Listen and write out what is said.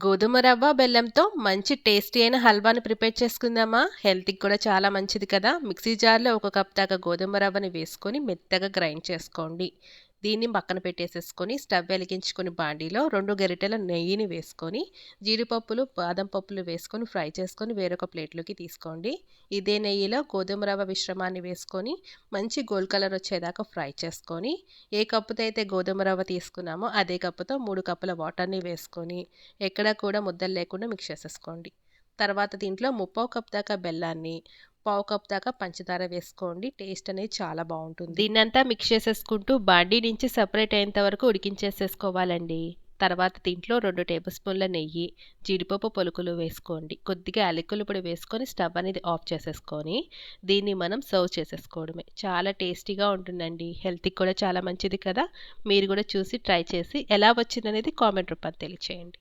గోధుమ రవ్వ, బెల్లంతో మంచి టేస్టీ అయిన హల్వాని ప్రిపేర్ చేసుకుందామా? హెల్త్‌కి కూడా చాలా మంచిది కదా! మిక్సీ జార్‌లో ఒక కప్ దాకా గోధుమ రవ్వని వేసుకొని మెత్తగా గ్రైండ్ చేసుకోండి. దీన్ని పక్కన పెట్టేసేసుకొని స్టవ్ వెలిగించుకొని బాండీలో రెండు గరిటెల నెయ్యిని వేసుకొని, జీడిపప్పులు, బాదం పప్పులు వేసుకొని ఫ్రై చేసుకొని వేరొక ప్లేట్‌లోకి తీసుకోండి. ఇదే నెయ్యిలో గోధుమ రవ్వ మిశ్రమాన్ని వేసుకొని మంచి గోల్డ్ కలర్ వచ్చేదాకా ఫ్రై చేసుకొని, ఏ కప్పుతో అయితే గోధుమ రవ్వ తీసుకున్నామో అదే కప్పుతో మూడు కప్పుల వాటర్‌ని వేసుకొని, ఎక్కడా కూడా ముద్దలు లేకుండా మిక్స్ చేసేసుకోండి. తర్వాత దీంట్లో ముప్పావు కప్ దాకా బెల్లాన్ని, పావు కప్ దాకా పంచదార వేసుకోండి. టేస్ట్ అనేది చాలా బాగుంటుంది దీన్నంతా మిక్స్ చేసేసుకుంటూ బాండీ నుంచి సెపరేట్ అయ్యేంత వరకు ఉడికించేసేసుకోవాలండి. తర్వాత దీంట్లో రెండు టేబుల్ స్పూన్ల నెయ్యి, జీడిపప్పు పలుకులు వేసుకోండి. కొద్దిగా అలికలు పొడి వేసుకొని స్టవ్ అనేది ఆఫ్ చేసేసుకొని, దీన్ని మనం సర్వ్ చేసేసుకోవడమే. చాలా టేస్టీగా ఉంటుందండి. హెల్త్‌కి కూడా చాలా మంచిది కదా! మీరు కూడా చూసి ట్రై చేసి ఎలా వచ్చిందనేది కామెంట్ రూపాన తెలియచేయండి.